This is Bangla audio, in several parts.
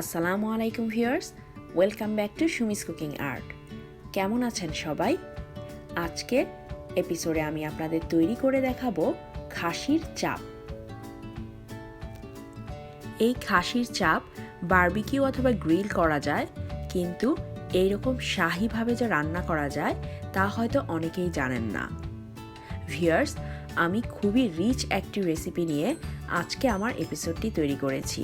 আসসালামু আলাইকুম viewers, welcome back to Sumi's cooking art. কেমন আছেন সবাই? আজকে এপিসোডে আমি আপনাদের তৈরি করে দেখাবো খাসির চাপ। এই খাসির চাপ বারবিকিউ অথবা গ্রিল করা যায়, কিন্তু এইরকম শাহিভাবে যে রান্না করা যায়, তা হয়তো অনেকেই জানেন না। ভিউয়ার্স, আমি খুবই রিচ একটি রেসিপি নিয়ে আজকে আমার এপিসোডটি তৈরি করেছি।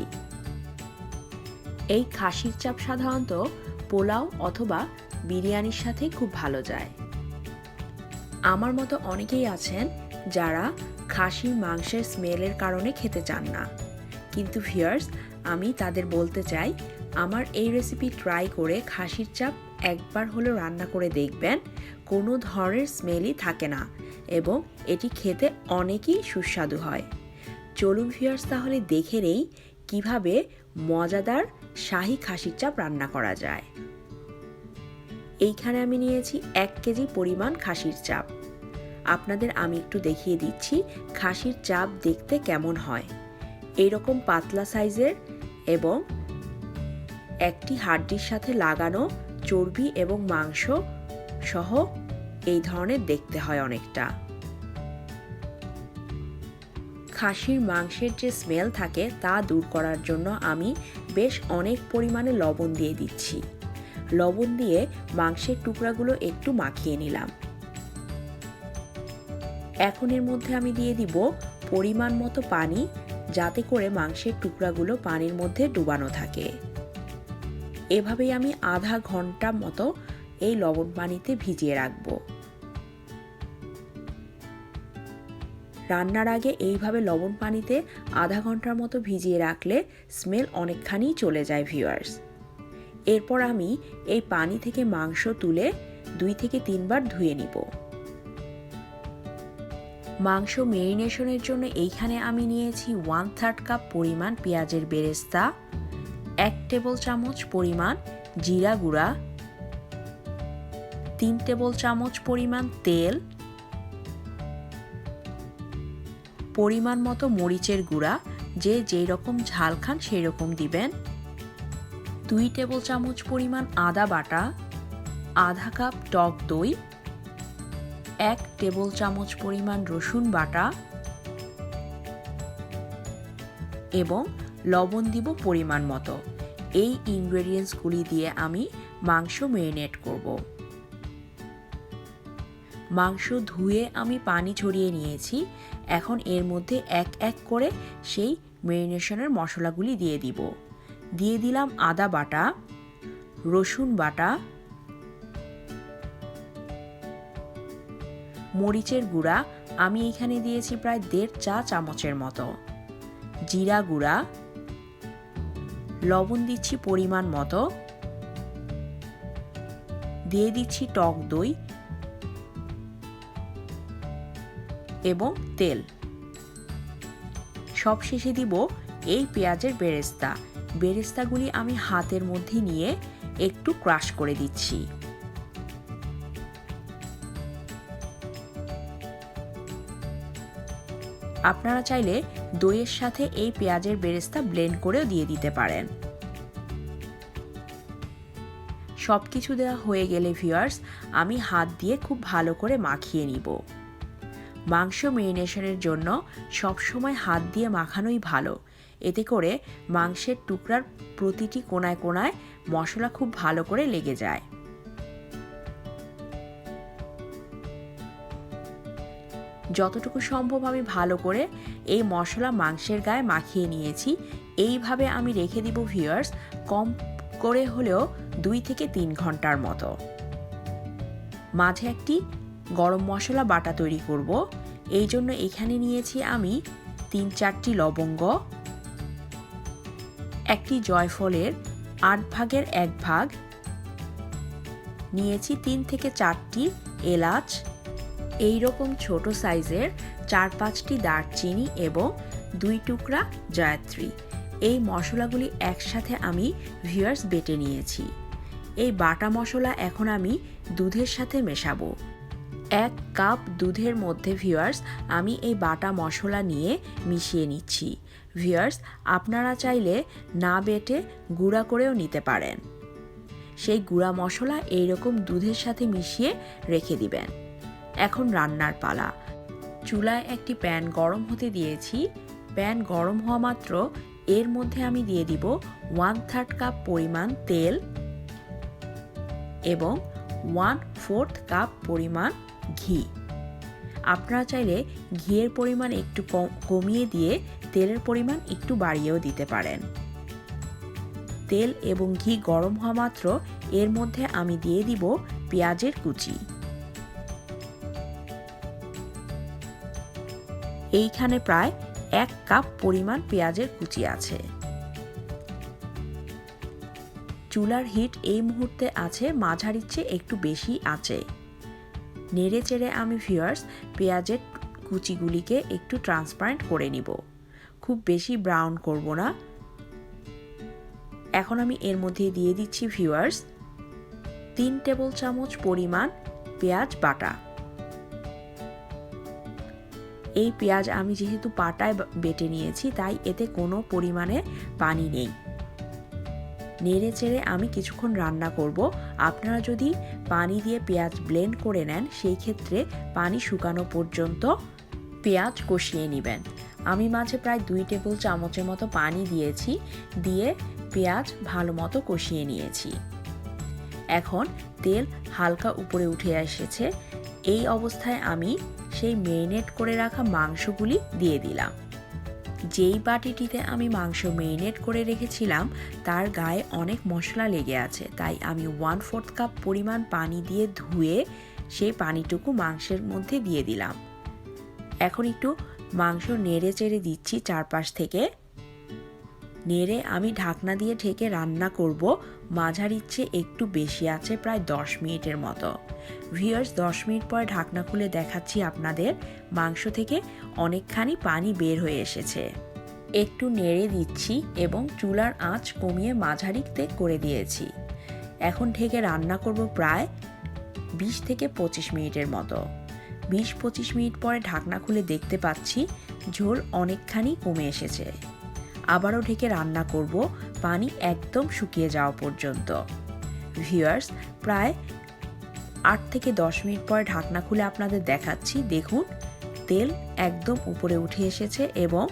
এই খাসির চাপ সাধারণত পোলাও অথবা বিরিয়ানির সাথে খুব ভালো যায়। আমার মতো অনেকেই আছেন যারা খাসির মাংসের স্মেলের কারণে খেতে চান না। কিন্তু ভিয়ার্স আমি তাদের বলতে চাই, আমার এই রেসিপি ট্রাই করে খাসির চাপ একবার হলেও রান্না করে দেখবেন, কোনো ধরনের স্মেলই থাকে না এবং এটি খেতে অনেকই সুস্বাদু হয়। চলুন ভিয়ার্স তাহলে দেখে নেই কীভাবে মজাদার শাহি খাসির চাপ রান্না করা যায়। এইখানে আমি নিয়েছি এক কেজি পরিমাণ খাসির চাপ। আপনাদের আমি একটু দেখিয়ে দিচ্ছি খাসির চাপ দেখতে কেমন হয়। এইরকম পাতলা সাইজের এবং একটি হাড্ডির সাথে লাগানো চর্বি এবং মাংস সহ এই ধরনের দেখতে হয় অনেকটা। খাসির মাংসের যে স্মেল থাকে তা দূর করার জন্য আমি বেশ অনেক পরিমাণে লবণ দিয়ে দিচ্ছি। লবণ দিয়ে মাংসের টুকরাগুলো একটু মাখিয়ে নিলাম। এখন এর মধ্যে আমি দিয়ে দিব পরিমাণ মতো পানি, যাতে করে মাংসের টুকরাগুলো পানির মধ্যে ডুবানো থাকে। এভাবেই আমি আধা ঘণ্টা মতো এই লবণ পানিতে ভিজিয়ে রাখব। রান্নার আগে এইভাবে লবণ পানিতে আধা ঘণ্টার মতো ভিজিয়ে রাখলে স্মেল অনেকখানি চলে যায় ভিউয়ার্স এরপর আমি এই পানি থেকে মাংস তুলে দুই থেকে তিনবার ধুয়ে নিব। মাংস মেরিনেশনের জন্য এইখানে আমি নিয়েছি ওয়ান থার্ড কাপ পরিমাণ পেঁয়াজের বেরেস্তা, এক টেবিল চামচ পরিমাণ জিরা গুঁড়া, তিন টেবিল চামচ পরিমাণ তেল পরিমাণ মতো মরিচের গুঁড়া, যে যেই রকম ঝাল খান সেই রকম দিবেন। দুই টেবিল চামচ পরিমাণ আদা বাটা, আধা কাপ টক দই, এক টেবিল চামচ পরিমাণ রসুন বাটা এবং লবণ দিব পরিমাণ মতো। এই ইনগ্রেডিয়েন্টসগুলি দিয়ে আমি মাংস মেরিনেট করব। মাংস ধুয়ে আমি পানি ছড়িয়ে নিয়েছি। এখন এর মধ্যে এক এক করে সেই মেরিনেশনের মশলাগুলি দিয়ে দিব। দিয়ে দিলাম আদা বাটা, রসুন বাটা, মরিচের গুঁড়া। আমি এখানে দিয়েছি প্রায় দেড় চা চামচের মতো। জিরা গুঁড়া, লবণ দিচ্ছি পরিমাণ মতো। দিয়ে দিচ্ছি টক দই। এবং তেল। সব শেষে দিব এই পেঁয়াজের বেরেস্তা। বেরেস্তাগুলি আমি হাতের মধ্যে নিয়ে একটু ক্রাশ করে দিচ্ছি। আপনারা চাইলে দইয়ের সাথে এই পেঁয়াজের বেরেস্তা ব্লেন্ড করেও দিয়ে দিতে পারেন। সব কিছু দেওয়া হয়ে গেলে ভিউয়ার্স, আমি হাত দিয়ে খুব ভালো করে মাখিয়ে নিব। মাংস মেরিনেশনের জন্য সবসময় হাত দিয়ে মাখানোই ভালো। এতে করে মাংসের টুকরার প্রতিটি কোনায় কোনায় মশলা খুব ভালো করে লেগে যায়। যতটুকু সম্ভব আমি ভালো করে এই মশলা মাংসের গায়ে মাখিয়ে নিয়েছি। এইভাবে আমি রেখে দিব ভিউয়ার্স কম করে হলেও দুই থেকে তিন ঘণ্টার মতো। মাঝে একটি গরম মশলা বাটা তৈরি করব। এই জন্য এখানে নিয়েছি আমি তিন চারটি লবঙ্গ, একটি জয়ফলের আট ভাগের এক ভাগ, নিয়েছি তিন থেকে চারটি এলাচ, এই রকম ছোট সাইজের চার পাঁচটি দারচিনি এবং দুই টুকরা জয়াত্রী। এই মশলাগুলি একসাথে আমি ভিউয়ার্স বেটে নিয়েছি। এই বাটা মশলা এখন আমি দুধের সাথে মেশাবো। এক কাপ দুধের মধ্যে ভিওয়ার্স আমি এই বাটা মশলা নিয়ে মিশিয়ে নিচ্ছি। ভিওয়ার্স আপনারা চাইলে না বেটে গুঁড়া করেও নিতে পারেন। সেই গুঁড়া মশলা এইরকম দুধের সাথে মিশিয়ে রেখে দিবেন। এখন রান্নার পালা। চুলায় একটি প্যান গরম হতে দিয়েছি। প্যান গরম হওয়া মাত্র এর মধ্যে আমি দিয়ে দিব ওয়ান থার্ড কাপ পরিমাণ তেল এবং ওয়ান ফোর্থ কাপ পরিমাণ ঘি। আপনারা চাইলে ঘিয়ের পরিমাণ একটু কমিয়ে দিয়ে তেলের পরিমাণ একটু বাড়িয়েও দিতে পারেন। তেল এবং ঘি গরম হওয়া মাত্র এর মধ্যে আমি দিয়ে দিব পেঁয়াজের কুচি। এইখানে প্রায় এক কাপ পরিমাণ পেঁয়াজের কুচি আছে। চুলার হিট এই মুহূর্তে আছে, মাঝারির চেয়ে একটু বেশি আছে। নেড়ে চেড়ে আমি ভিউয়ার্স পেঁয়াজের কুচিগুলিকে একটু ট্রান্সপারেন্ট করে নিব। খুব বেশি ব্রাউন করব না। এখন আমি এর মধ্যে দিয়ে দিচ্ছি ভিউয়ার্স তিন টেবিল চামচ পরিমাণ পেঁয়াজ বাটা। এই পেঁয়াজ আমি যেহেতু পাটায় বেটে নিয়েছি, তাই এতে কোনো পরিমাণে পানি নেই। নেড়ে চেড়ে আমি কিছুক্ষণ রান্না করব। আপনারা যদি পানি দিয়ে পেঁয়াজ ব্লেন্ড করে নেন, সেই ক্ষেত্রে পানি শুকানো পর্যন্ত পেঁয়াজ কষিয়ে নেবেন। আমি মাঝে প্রায় দুই টেবিল চামচের মতো পানি দিয়েছি, দিয়ে পেঁয়াজ ভালো মতো কষিয়ে নিয়েছি। এখন তেল হালকা উপরে উঠে এসেছে। এই অবস্থায় আমি সেই মেরিনেট করে রাখা মাংসগুলি দিয়ে দিলাম। যেই বাটিটিতে আমি মাংস মেরিনেট করে রেখেছিলাম, তার গায়ে অনেক মশলা লেগে আছে। তাই আমি ওয়ান ফোর্থ কাপ পরিমাণ পানি দিয়ে ধুয়ে সেই পানিটুকু মাংসের মধ্যে দিয়ে দিলাম। এখন একটু মাংস নেড়ে চেড়ে দিচ্ছি চারপাশ থেকে। নেড়ে আমি ঢাকনা দিয়ে ঢেকে রান্না করব। মাঝার ইচ্ছে একটু বেশি আছে, প্রায় দশ মিনিটের মতো। ভিউয়ার্স, দশ মিনিট পরে ঢাকনা খুলে দেখাচ্ছি আপনাদের। মাংস থেকে অনেকখানি পানি বের হয়ে এসেছে। একটু নেড়ে দিচ্ছি এবং চুলার আঁচ কমিয়ে মাঝারিতে করে দিয়েছি। এখন ঢেকে রান্না করব প্রায় বিশ থেকে পঁচিশ মিনিটের মতো। বিশ পঁচিশ মিনিট পরে ঢাকনা খুলে দেখতে পাচ্ছি ঝোল অনেকখানি কমে এসেছে। আবারও ঢেকে রান্না করব, পানি একদম শুকিয়ে যাওয়া পর্যন্ত। ভিউয়ার্স, প্রায় আট থেকে দশ মিনিট পরে ঢাকনা খুলে আপনাদের দেখাচ্ছি। দেখুন, তেল একদম উপরে উঠে এসেছে এবং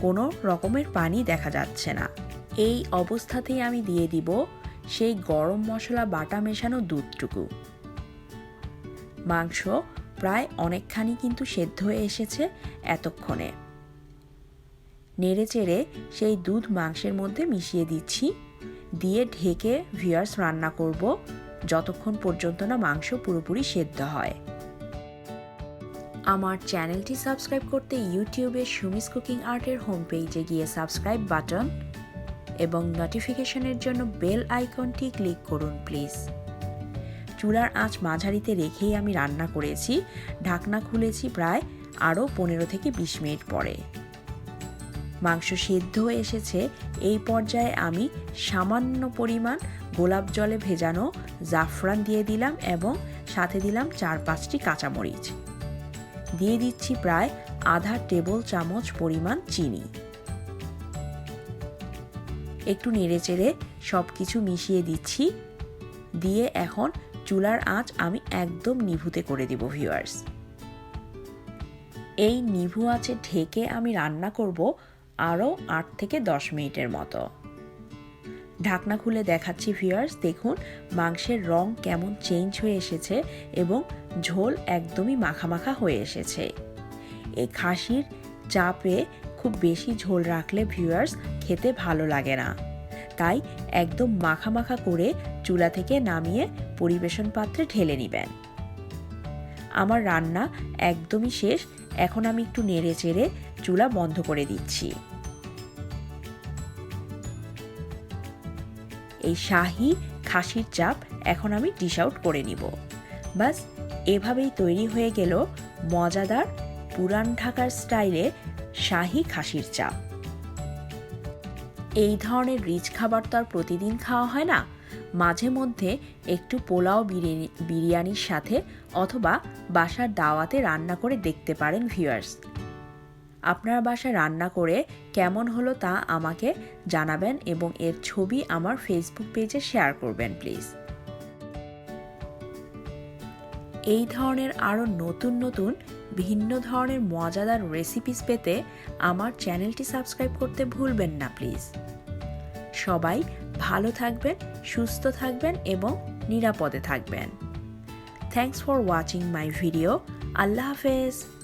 কোনো রকমের পানি দেখা যাচ্ছে না। এই অবস্থাতেই আমি দিয়ে দিব সেই গরম মশলা বাটা মেশানো দুধটুকু। মাংস প্রায় অনেকখানি কিন্তু সেদ্ধ হয়ে এসেছে এতক্ষণে। নেড়ে চেড়ে সেই দুধ মাংসের মধ্যে মিশিয়ে দিচ্ছি। দিয়ে ঢেকে ভিয়ার্স রান্না করব। যতক্ষণ পর্যন্ত না মাংস পুরোপুরি সেদ্ধ হয়। আমার চ্যানেলটি সাবস্ক্রাইব করতে ইউটিউবে সুমিস কুকিং আর্টের হোম পেজে গিয়ে সাবস্ক্রাইব বাটন এবং নোটিফিকেশনের জন্য বেল আইকনটি ক্লিক করুন প্লিজ চুলার আঁচ মাঝারিতে রেখেই আমি রান্না করেছি। ঢাকনা খুলেছি প্রায় আরও পনেরো থেকে বিশ মিনিট পরে। মাংস সেদ্ধ হয়ে এসেছে। এই পর্যায়ে আমি সামান্য পরিমাণ গোলাপ জলে ভেজানো জাফরান দিয়ে দিলাম এবং সাথে দিলাম চার পাঁচটি কাঁচামরিচ। দিয়ে দিচ্ছি প্রায় আধা টেবিল চামচ পরিমাণ চিনি। একটু নেড়েচেড়ে সব কিছু মিশিয়ে দিচ্ছি। দিয়ে এখন চুলার আঁচ আমি একদম নিভুতে করে দিব ভিউয়ার্স এই নিভু আঁচে ঢেকে আমি রান্না করব আরও আট থেকে দশ মিনিটের মতো। ঢাকনা খুলে দেখাচ্ছি ভিউয়ার্স দেখুন মাংসের রং কেমন চেঞ্জ হয়ে এসেছে এবং ঝোল একদমই মাখামাখা হয়ে এসেছে। এই খাসির চাপে খুব বেশি ঝোল রাখলে ভিউয়ার্স খেতে ভালো লাগে না। তাই একদম মাখা মাখা করে চুলা থেকে নামিয়ে পরিবেশন পাত্রে ঢেলে নেবেন। আমার রান্না একদমই শেষ, এখন আমি একটু নেড়ে চেড়ে চুলা বন্ধ করে দিচ্ছি। এই শাহি খাসির চাপ এখন আমি ডিশ আউট করে নিব। বাস, এভাবেই তৈরি হয়ে গেল মজাদার পুরান ঢাকার স্টাইলে শাহি খাসির চাপ। এই ধরনের রিচ খাবার তো আর প্রতিদিন খাওয়া হয় না। মাঝে মধ্যে একটু পোলাও বিরিয়ানি, বিরিয়ানির সাথে অথবা বাসার দাওয়াতে রান্না করে দেখতে পারেন ভিউয়ার্স আপনার বাসায় রান্না করে কেমন হলো তা আমাকে জানাবেন এবং এর ছবি আমার ফেসবুক পেজে শেয়ার করবেন প্লিজ এই ধরনের আরও নতুন নতুন, ভিন্ন ধরনের মজাদার রেসিপিস পেতে আমার চ্যানেলটি সাবস্ক্রাইব করতে ভুলবেন না প্লিজ সবাই ভালো থাকবেন, সুস্থ থাকবেন এবং নিরাপদে থাকবেন। Thanks for watching my video আল্লাহ হাফেজ।